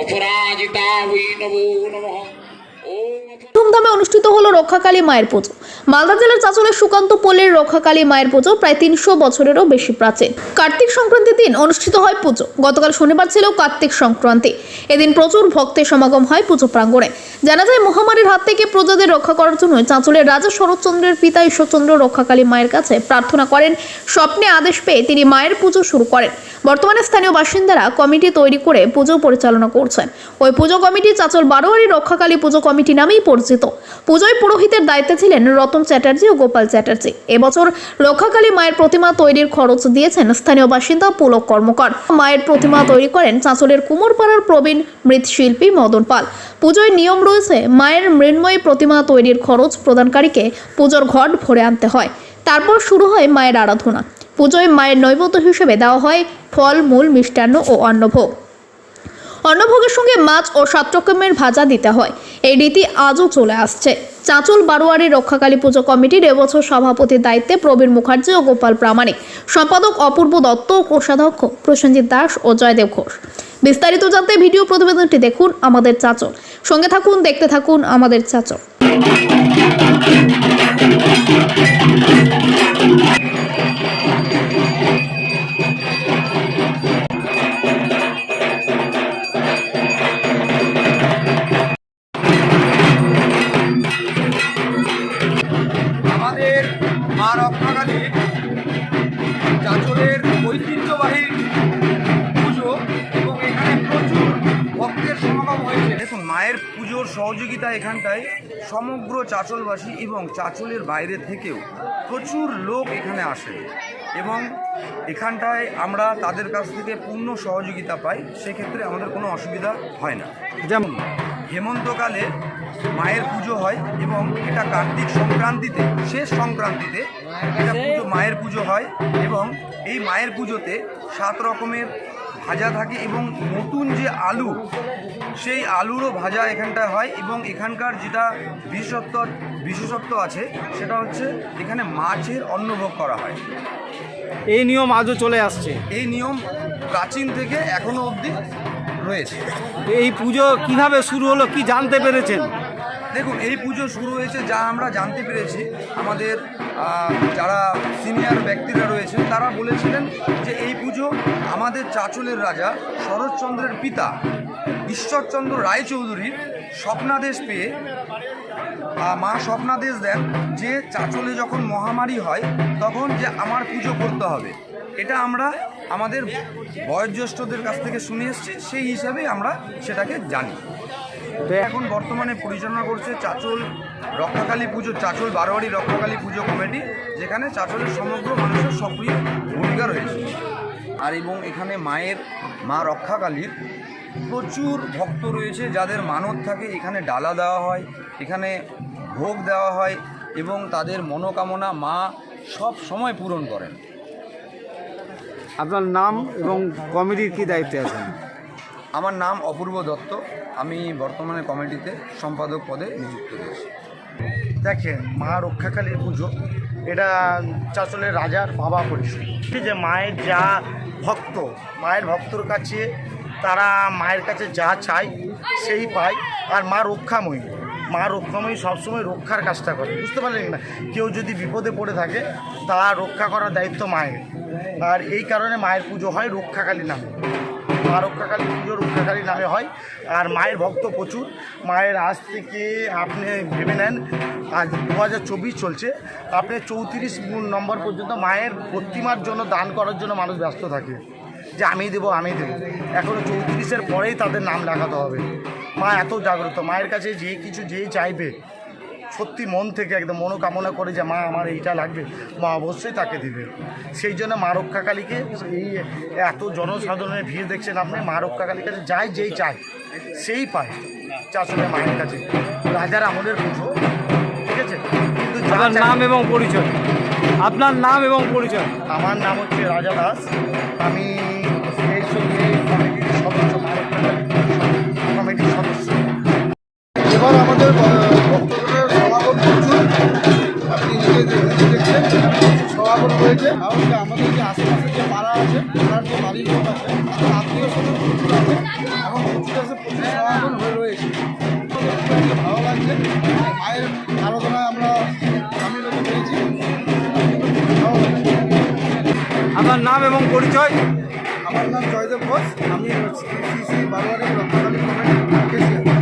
অপরাজিতা বৈ নমো নমঃ। ধুমধামে অনুষ্ঠিত হলো রক্ষাকালী মায়ের পুজো। মালদা জেলার চাঁচলের সুকান্ত পল্লীর রক্ষাকালী মায়ের পুজো প্রায় তিনশো বছরেরও বেশি প্রাচীন। কার্তিক সংক্রান্তির দিন অনুষ্ঠিত হয় পুজো। গতকাল শনিবার ছিল কার্তিক সংক্রান্তি। এদিন প্রচুর ভক্তের সমাগম হয় পুজো প্রাঙ্গণে। জানা যায়, মহামারীর হাত থেকে প্রজাদের রক্ষা করার জন্য চাঁচলের রাজা শরৎচন্দ্রের পিতা ঈশ্বরচন্দ্র রক্ষাকালী মায়ের কাছে প্রার্থনা করেন। স্বপ্নে আদেশ পেয়ে তিনি মায়ের পুজো শুরু করেন। বর্তমানে স্থানীয় বাসিন্দারা কমিটি তৈরি করে পুজো পরিচালনা করছেন। ওই পুজো কমিটি চাচল বারোয়ারি রক্ষাকালী পুজো কমিটি নামেই পরিচিত। পুজোয় পুরোহিতের দায়িত্বে ছিলেন রতন চ্যাটার্জি ও গোপাল চ্যাটার্জি। এবছর রক্ষাকালী মায়ের প্রতিমা তৈরির খরচ দিয়েছেন স্থানীয় বাসিন্দা পুলক কর্মকার। মায়ের প্রতিমা তৈরি করেন চাঁচলের কুমোরপাড়ার প্রবীণ মৃৎশিল্পী মদন পাল। পুজোয় নিয়ম রয়েছে, মায়ের মৃন্ময়ী প্রতিমা তৈরির খরচ প্রদানকারীকে পুজোর ঘট ভরে আনতে হয়। তারপর শুরু হয় মায়ের আরাধনা। পুজোয় মায়ের নৈবেদ্য হিসেবে দেওয়া হয় ফল, মূল, মিষ্টান্ন ও অন্নভোগ। অন্নভোগের সঙ্গে মাছ ও সাত ভাজা দিতে হয়। এই রীতি আজও চলে আসছে। চাঁচল বারোয়ারি রক্ষাকালী পুজো কমিটির এবছর সভাপতির দায়িত্বে প্রবীর মুখার্জি ও গোপাল প্রামাণিক, সম্পাদক অপূর্ব দত্ত ও কোষাধ্যক্ষ প্রসেনজিৎ দাস ও জয়দেব ঘোষ। বিস্তারিত জানতে ভিডিও প্রতিবেদনটি দেখুন আমাদের চাঁচল। সঙ্গে থাকুন, দেখতে থাকুন আমাদের চাঁচল। আমাদের মা রক্ষাকালী চাঁচলের ঐতিহ্যবাহী পুজো এবং এখানে প্রচুর ভক্তের সমাগম হয়েছে। দেখুন, মায়ের পুজোর সহযোগিতা এখানটায় সমগ্র চাঁচলবাসী এবং চাঁচলের বাইরে থেকেও প্রচুর লোক এখানে আসে এবং এখানটায় আমরা তাদের কাছ থেকে পূর্ণ সহযোগিতা পাই, সেক্ষেত্রে আমাদের কোনো অসুবিধা হয় না। যেমন, হেমন্তকালে মায়ের পুজো হয় এবং এটা কার্তিক সংক্রান্তিতে শেষ সংক্রান্তিতে এটা পুজো মায়ের পুজো হয় এবং এই মায়ের পুজোতে সাত রকমের ভাজা থাকে এবং নতুন যে আলু সেই আলুরও ভাজা এখানটায় হয় এবং এখানকার যেটা বিশেষত্ব বিশেষত্ব আছে সেটা হচ্ছে এখানে মাছের অন্নভোগ করা হয়। এই নিয়ম আজও চলে আসছে। এই নিয়ম প্রাচীন থেকে এখনও অবধি রয়েছে। এই পুজো কীভাবে শুরু হলো কি জানতে পেরেছেন? দেখুন, এই পুজো শুরু হয়েছে যা আমরা জানতে পেরেছি। আমাদের যারা সিনিয়র ব্যক্তিরা রয়েছেন, তারা বলেছিলেন যে এই পুজো আমাদের চাচলের রাজা শরৎচন্দ্রের পিতা ঈশ্বরচন্দ্র রায়চৌধুরীর স্বপ্নাদেশ পেয়ে মা স্বপ্নাদেশ দেন যে চাচলে যখন মহামারী হয়, তখন যে আমার পুজো করতে হবে। এটা আমরা আমাদের বয়োজ্যেষ্ঠদের কাছ থেকে শুনে এসেছি, সেই হিসাবে আমরা সেটাকে জানি। এখন বর্তমানে পরিচালনা করছে চাচল রক্ষাকালী পুজো, চাচল বারোয়ারি রক্ষাকালী পুজো কমিটি, যেখানে চাচলের সমগ্র মানুষের সক্রিয় ভূমিকা রয়েছে। আর এবং এখানে মায়ের, মা রক্ষাকালীর প্রচুর ভক্ত রয়েছে, যাদের মানত থাকে। এখানে ডালা দেওয়া হয়, এখানে ভোগ দেওয়া হয় এবং তাদের মনোকামনা মা সব সময় পূরণ করেন। আপনার নাম এবং কমিটির কি দায়িত্বে আছেন? আমার নাম অপূর্ব দত্ত। আমি বর্তমানে কমিটিতে সম্পাদক পদে নিযুক্ত রয়েছি। দেখেন, মা রক্ষাকালীর পুজো। এটা চাচলের রাজার বাবা ঠিক যে মায়ের যা ভক্ত, মায়ের ভক্তর কাছে তারা মায়ের কাছে যা চায়, সেই পায়। আর মা রক্ষাময়ী মা রক্ষাময়ী সবসময় রক্ষার কাজটা করে। বুঝতে পারলেন না? কেউ যদি বিপদে পড়ে থাকে তা রক্ষা করার দায়িত্ব মায়ের। আর এই কারণে মায়ের পুজো হয় রক্ষাকালী নামে। মা রক্ষাকালী পুজো রক্ষাকালী নামে হয়। আর মায়ের ভক্ত প্রচুর। মায়ের আজ থেকে আপনি ভেবে নেন, আজ দু হাজার চব্বিশ চলছে। আপনি চৌত্রিশ নম্বর পর্যন্ত মায়ের প্রতিমার জন্য দান করার জন্য মানুষ ব্যস্ত থাকে। যে আমি দেবো আমি দেবো। এখনও চৌত্রিশের পরেই তাদের নাম লেখাতে হবে। মা এত জাগ্রত। মায়ের কাছে যে কিছু যেই চাইবে সত্যি মন থেকে একদম মনোকামনা করে যে মা আমার এইটা লাগবে। মা অবশ্যই তাকে দিবে। সেই জন্য মা রক্ষাকালীকে এই এত জনসাধারণের ভিড় দেখছেন আপনি মা রক্ষাকালীর কাছে যাই যেই চায় সেই পায়। চাষনের মায়ের কাছে। রাজার আমলের পুজো ঠিক আছে? কিন্তু যার নাম এবং পরিচয়। আপনার নাম এবং পরিচয়। আমার নাম হচ্ছে রাজা দাস। আমি এই সঙ্গে কমিটির সদস্য মা রক্ষাকালী কমিটির সদস্য। এবার আমাদের এখন প্রচুর হয়ে রয়েছে ভালো লাগছে আমরা নাম এবং পরিচয়? আমার নাম জয়দেব ঘোষ। আমি শ্রী শ্রী বারোয়ারি রক্ষাকালী কমিটির